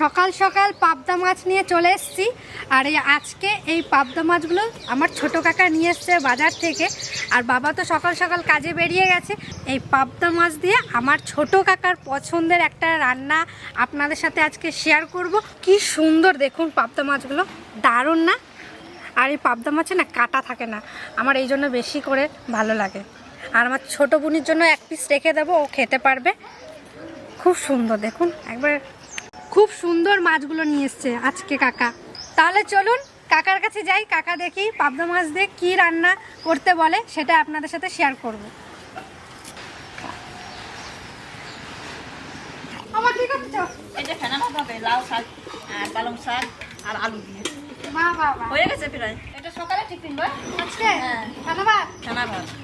সকাল সকাল পাবদা মাছ নিয়ে চলে এসেছি। আর এই আজকে এই পাবদা মাছগুলো আমার ছোট কাকা নিয়ে এসছে বাজার থেকে। আর বাবা তো সকাল সকাল কাজে বেরিয়ে গেছে। এই পাবদা মাছ দিয়ে আমার ছোট কাকার পছন্দের একটা রান্না আপনাদের সাথে আজকে শেয়ার করব। কি সুন্দর দেখুন পাবদা মাছগুলো। দারুণ না? আর এই পাবদা মাছে না কাটা থাকে না। আমার এই জন্য বেশি করে ভালো লাগে। আর আমার ছোট বোনের জন্য এক পিস রেখে দেবো, ও খেতে পারবে। খুব সুন্দর দেখুন। একবার খুব সুন্দর মাছগুলো নিয়ে এসছে আজকে কাকা। তাহলে চলুন কাকার কাছে যাই কাকা দেখি পাবদা মাছ দিয়ে কী রান্না করতে বলে সেটা আপনাদের সাথে শেয়ার করব। আমার কি করছ এই ফেনা ভাত হবে লাউ শাক আর পালং শাক আর আলু দিয়ে। হয়ে গেছে প্রায়। এটা সকালে টিফিন বল? আজকে। ধন্যবাদ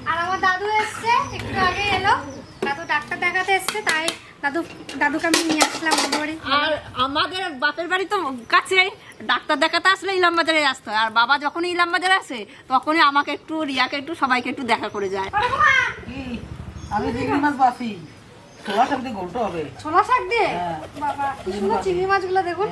আর আমার দাদু এসছে একটু আগে এলো। দাদু ডাক্তার দেখাতে এসছে তাই দাদু দাদুকে আমি নিয়ে আসলাম বাড়ি আর আমাদের বাপের বাড়ি তো কাছেই ডাক্তার দেখাতে আসলে ইলাম বাজারে আসতো আর বাবা যখনই ইলাম বাজারে আসে তখনই আমাকে একটু রিয়াকে একটু সবাইকে একটু দেখা করে যায়? আমি চিংড়ি মাছ বাসি। ছোলা সবজি গোলটো হবে। ছোলা শাক দিয়ে? হ্যাঁ। বাবা সুন্দর চিংড়ি মাছগুলো দেখুন।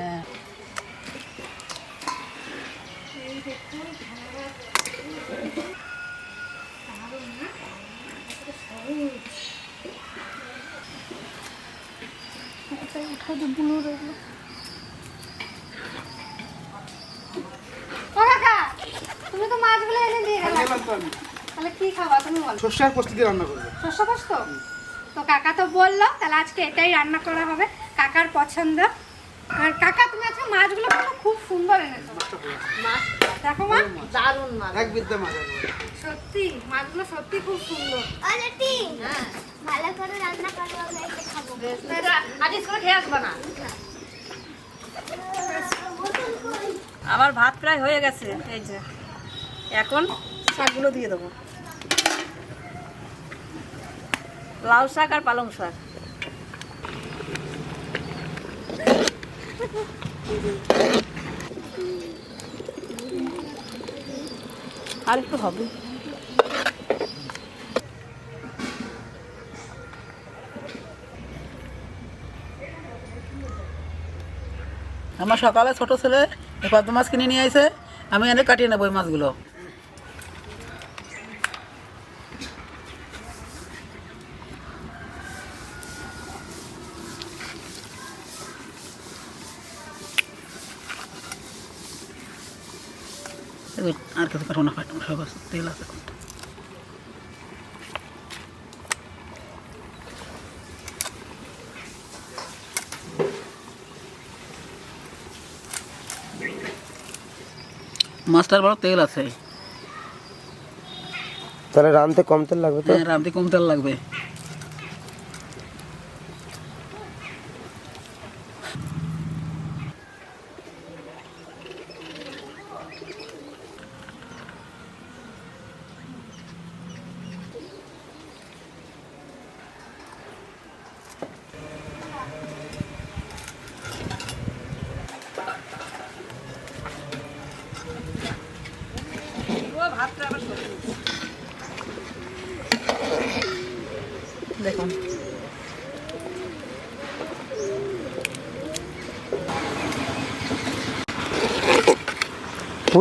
তুমি তো মাছগুলো এনে দিয়ে গেলে। তাহলে কি খাবা তুমি বলো। সর্ষে আর পোস্ত দিয়ে রান্না করব। শস্য পোস্ত? তো কাকা তো বলল তাহলে আজকে এটাই রান্না করা হবে কাকার পছন্দ। আর কাকা তুমি আজকে মাছগুলো খুব সুন্দর এনেছো। দেখো মা। দারুণ মাছ। এক বিদ্যা মাছ। সত্যি মাছগুলো সত্যি খুব সুন্দর। অনেকটি ভালো করে রান্না করব আমরা এসে খাব। আজ স্কুলে খেয়ে আসবা না? আমার ভাত প্রায় হয়ে গেছে এই যে। এখন শাকগুলো দিয়ে দেবো। লাউ শাক আর পালং শাক। আর একটু হবে। আমার সকালে ছোট ছেলে এই পদ্ম মাছ কিনে নিয়ে আসে আমি এনে কাটিয়ে নেব ওই মাছগুলো। এই আর কিছু না সব আছে, তেল আছে। মাছটার বড় তেল আছে। তাহলে রানতে কম তেল লাগবে তো? হ্যাঁ রাঁধতে কম তেল লাগবে।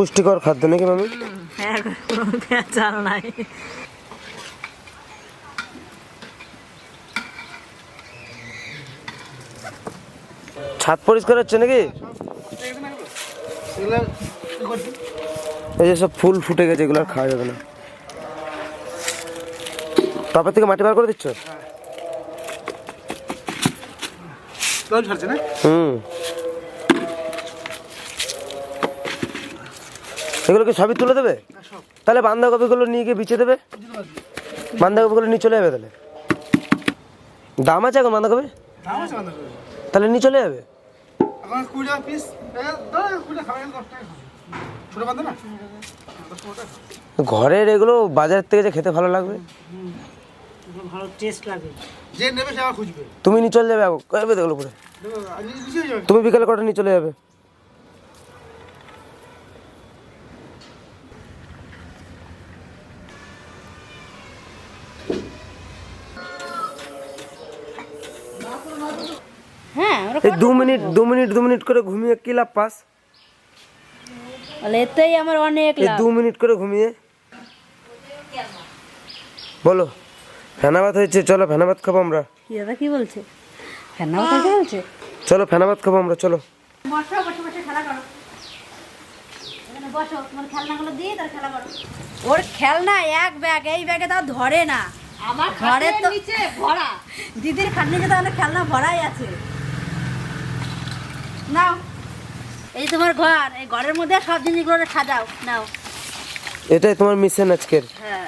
পুষ্টিকর খাদ্য নাকি মামি? হ্যাঁ কোনো নাই। ছাদ পরিষ্কার হচ্ছে নাকি? এই যে সব ফুল ফুটে গেছে এগুলো আর খাওয়া যাবে না। তারপর থেকে মাটি বার করে দিচ্ছ? জল ছাড়ছে না? হুম। এগুলো কি সবই তুলে দেবে? তাহলে বাঁধাকপিগুলো নিয়ে গিয়ে বিছে দেবে? বাঁধাকপিগুলো নিয়ে চলে যাবে তাহলে? দাম আছে এখন বাঁধাকপি? তাহলে নিয়ে চলে যাবে? ঘরের এগুলো বাজার থেকে যে খেতে ভালো লাগবে? যে নেবে সে খুঁজবে। তুমি নিয়ে চলে যাবে এগুলো করে তুমি বিকালে কটা নিয়ে চলে যাবে হ্যাঁ ওরা এই দু মিনিট দু মিনিট দু মিনিট করে ঘুমিয়ে কি লাভ পাস? এতেই আমার অনেক এই দু মিনিট করে ঘুমিয়ে। বলো ফেনাবাত হয়েছে চলো ফেনাবাত খাব আমরা। কি দাদা কি বলছে? চলো ফেনাবাত খাব আমরা চলো। বসো বসে বসে খেলা করো। বসো তোমার খেলনাগুলো দিয়ে তার খেলা করো। ওর খেলনা এক ব্যাগ এই ব্যাগে তাও ধরে না। আমার ঘরে তো নিচে ভরা। দিদির খাটনিতে তাহলে খেলনা ভরাই আছে। নাও। এই তোমার ঘর এই ঘরের মধ্যে সব জিনিসগুলো সাজাও নাও। এটাই তোমার মিশন আজকের। হ্যাঁ।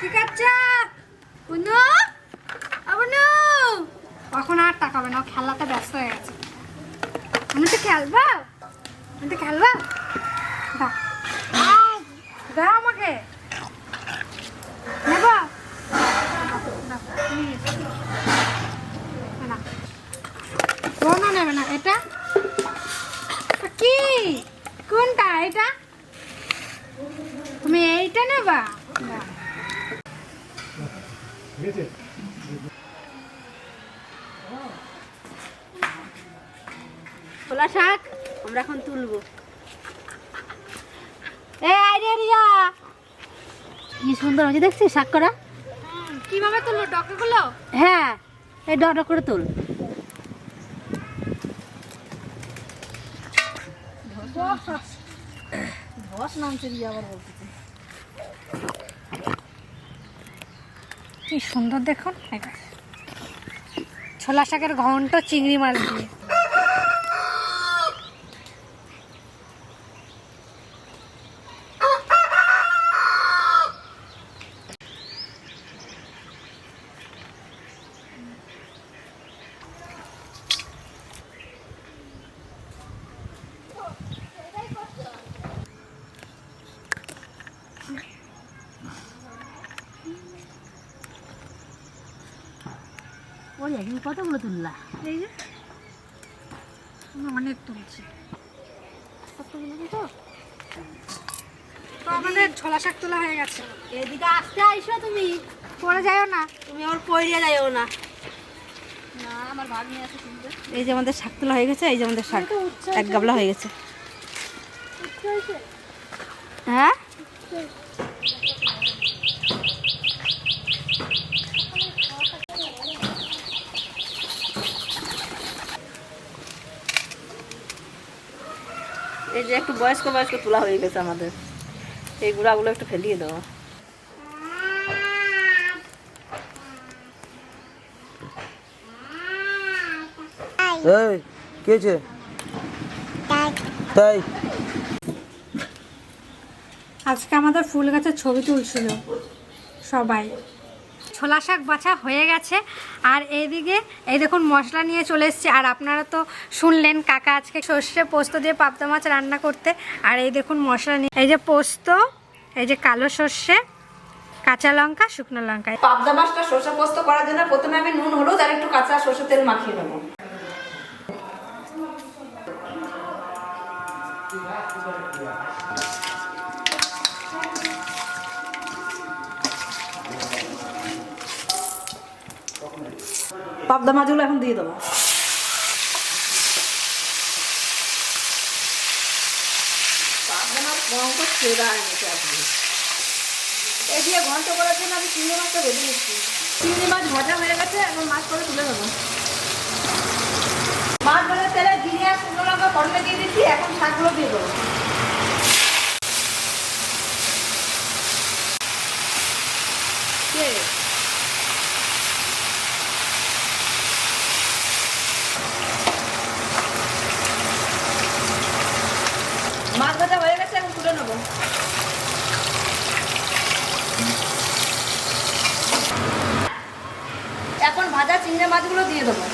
ঠিক আছে। বুনু আবনু কখন আর টাকা হবে না? খেলাতে ব্যস্ত হয়ে গেছে। আমি তো খেলব? আমি তো খেলব? দাও দাও আমাকে। নেব? কোনো নেবে না। এটা কি? কোনটা এটা? তুমি এইটা নেবা? খোলা শাক, আমরা এখন তুলবো। এ রিয়া। কি সুন্দর হয়েছে দেখছিস শাক করা? কীভাবে তুলবো ডকাগুলো হ্যাঁ এই ডট করে তুল। বস নামছে রিয়া আবার বলতেছে কি সুন্দর দেখুন ছোলা শাকের ঘন্ট চিংড়ি মাছ দিয়ে। ওই একদিন কতগুলো তুললা? এই যে। অনেক তুলছি। তো আমাদের ছোলা শাক তোলা হয়ে গেছে। এদিকে আসতে আইসো তুমি। পরে যাইও না। তুমি আমার পইরিয়া যাইও না। না আমার ভাগ নিয়ে আসে কিন্তু। এই যে আমাদের শাক তোলা হয়ে গেছে এই যে আমাদের শাক এক গাবলা হয়ে গেছে। হ্যাঁ? এই যে একটু বয়স্ক বয়স্ক তোলা হয়ে গেছে আমাদের। এই গুঁড়াগুলো একটু ফেলিয়ে দেবো এই কে হয়েছে? তাই। আজকে আমাদের ফুল গাছের ছবি তুলছিল সবাই। ছোলা শাক বাছা হয়ে গেছে। আর এইদিকে, এই দেখুন মশলা নিয়ে চলে এসছে। আর আপনারা তো শুনলেন কাকা আজকে সর্ষে পোস্ত দিয়ে পাবদা মাছ রান্না করতে। আর এই দেখুন মশলা নিয়ে, এই যে পোস্ত, এই যে কালো সর্ষে, কাঁচা লঙ্কা, শুকনো লঙ্কা। পাবদা মাছটা সর্ষে পোস্ত করার জন্য প্রথমে আমি নুন, হলুদ আর একটু কাঁচা সর্ষে তেল মাখিয়ে নেব। পাবদা মাছগুলো এখন দিয়ে দেবো। পাবদা মাছ রঙ সেরা এনেছে আপনি। এই দিয়ে ঘন্ট করার জন্য আমি চিংড়ি মাছটা ভেজে নিচ্ছি। চিংড়ি মাছ ভাজা হয়ে গেছে, এখন মাছ করে তুলে দেবো মাছ ভাজার তেলে জিরে আর শুকনো লঙ্কা ফোড়নে দিয়ে দিচ্ছি, এখন শাকগুলো দিয়ে দেবো কে? মাছ ভাজা হয়ে গেছে এখন তুলে নেব এখন ভাজা চিংড়ি মাছগুলো দিয়ে দেবো।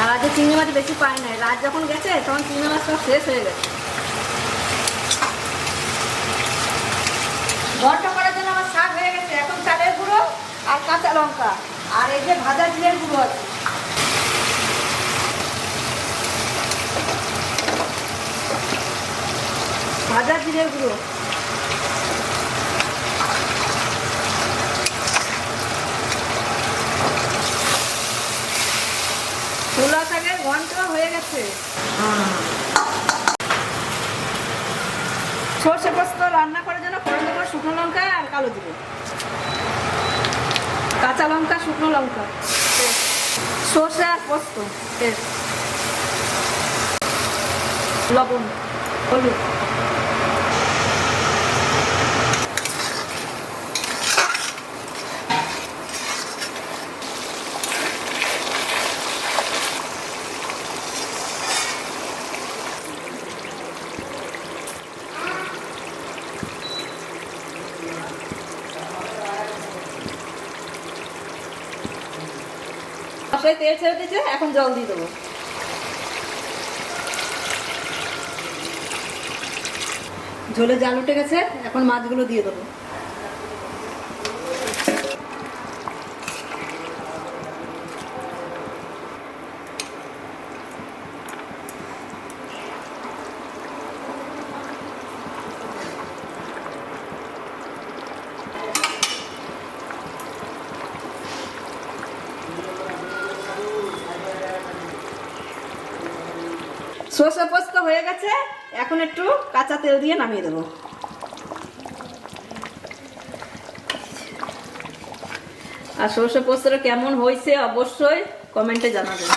আর আজকে চিংড়ি মাছ বেশি পাই নাই। রাত যখন গেছে, তখন চিংড়ি মাছ সব শেষ হয়ে গেছে। ঘণ্টা করার জন্য আমার শাক হয়ে গেছে। এখন চালের গুঁড়ো আর কাঁচা লঙ্কা। আর এই যে ভাজা জিরের গুঁড়ো আছে। ভাজা জিরের গুঁড়ো ছোলা শাকের ঘন্ট হয়ে গেছে। সর্ষে পোস্ত রান্না করার জন্য ফোড়ন দেবো শুকনো লঙ্কা আর কালো জিরে। কাঁচা লঙ্কা শুকনো লঙ্কা। সর্ষে আর পোস্ত। লবণ হলুদ। মশলায় তেল ছেড়ে দিয়েছে, এখন জল দিয়ে দেবো। ঝোলে জাল উঠে গেছে, এখন মাছগুলো দিয়ে দেবো। সর্ষে পোস্ত হয়ে গেছে। এখন একটু কাঁচা তেল দিয়ে নামিয়ে দেবো। আর সর্ষে পোস্তটা কেমন হয়েছে অবশ্যই কমেন্টে জানাবেন।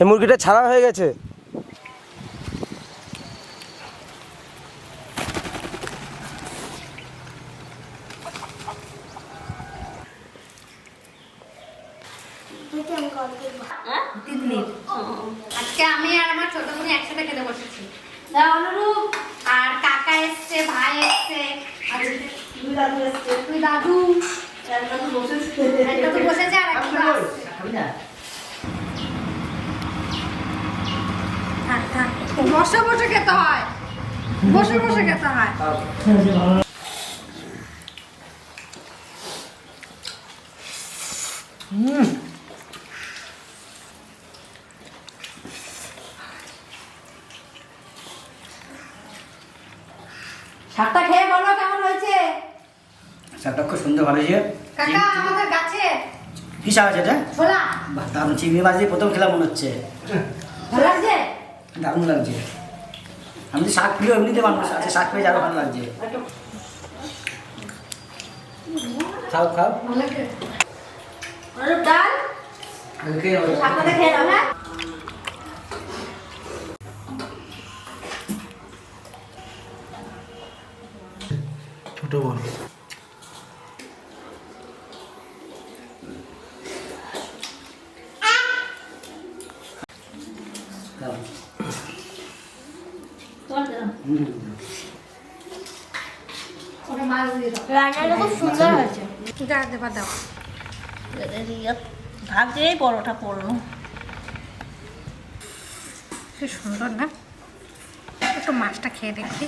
এই মুরগিটা ছাড়া হয়ে গেছে। আজকে আমি আর আমার ছোট বোন একসাথে খেতে বসেছি। অনুরূপ আর কাকা এসছে ভাই এসছে দাদু এসছে। তুই দাদু। এক দাদু একটা তো বসেছে আর একটা আসছে। থাক, থাক। বসে বসে খেতে হয়। বসে বসে খেতে হয়। শাকটা খেয়ে বলো কেমন হয়েছে? শাকটা খুব সুন্দর ভালো হয়েছে। কাকা আমাদের গাছে। কি শাক আছে এটা? ছোলা। দারুণ। চিংড়ি মাছ দিয়ে প্রথম খেলাম মনে হচ্ছে। দারুণ লাগছে। আমি তো শাক প্রিয় এমনিতে মানুষ আছে শাক পেয়ে আরও ভালো লাগছে। খাও খাও। ডাল ছোট বড় খাও। ওটা মাছ দিয়ে দাও রান্নাটা খুব সুন্দর হয়েছে। দেবা দাও। ভাবছি এই পরোটা করল কি সুন্দর না? একটু মাছটা খেয়ে দেখি।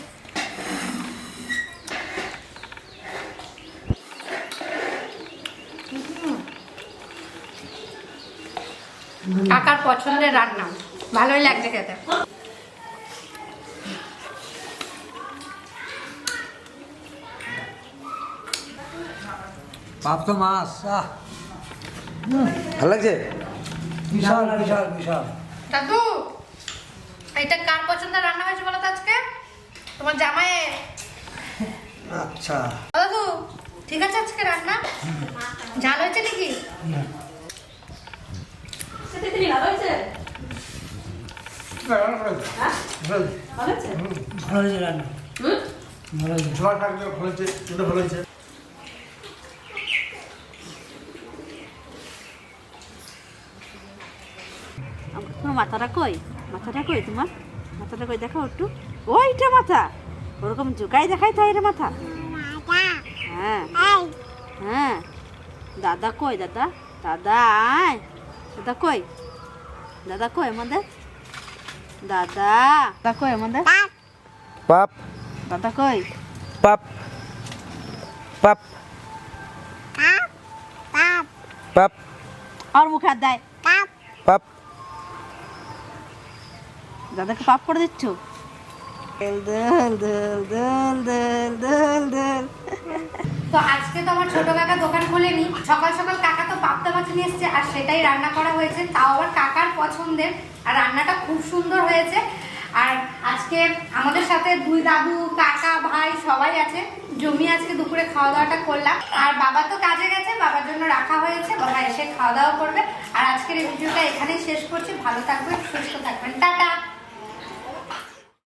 কাকার পছন্দের রান্না। ভালোই লাগছে খেতে। পাপ্ত মাছ। ভালো লাগছে? বিশাল বিশাল বিশাল। দাদু এটা কার পছন্দের রান্না হয়েছে বলো তো আজকে? তোমার জামাইয়ের আচ্ছা। দাদু ঠিক আছে আজকে রান্না? ঝাল হয়েছে নাকি? ভালো হয়েছে? রান্না। ভালো হয়েছে। ছোলা শাক ভালো হয়েছে ভালো হয়েছে। তোমার মাথাটা কই? মাথাটা কই তোমার? মাথাটা কই দেখাও একটু। ওইটা মাথা। ওরকম জোগাই দেখাই তো এটা মাথা। হ্যাঁ। হ্যাঁ। দাদা কই দাদা? দাদা আয়। দাদা কই? দাদা কই আমাদের? দাদা। দাদা কই আমাদের? পাপ। দাদা কই? পাপ। পাপ। পাপ। আর মুখে হাত দেয়। পাপ। দাদাকে পাপ করে দিচ্ছ? দেল দেল দেল দেল দেল দেল দেল। তো আজকে তো আমার ছোট কাকা দোকান খোলেনি। সকাল সকাল কাকা তো পাবদা মাছ নিয়ে এসেছে আর সেটাই রান্না করা হয়েছে। তাও আবার কাকার পছন্দের। আর রান্নাটা খুব সুন্দর হয়েছে। আর আজকে আমাদের সাথে দুই দাদু কাকা ভাই সবাই আছে। জমি আজকে দুপুরে খাওয়া দাওয়াটা করলাম। আর বাবা তো কাজে গেছে বাবার জন্য রাখা হয়েছে। বাবা এসে খাওয়া দাওয়া করবে। আর আজকের এই ভিডিওটা এখানেই শেষ করছি। ভালো থাকবেন সুস্থ থাকবেন। টাটা!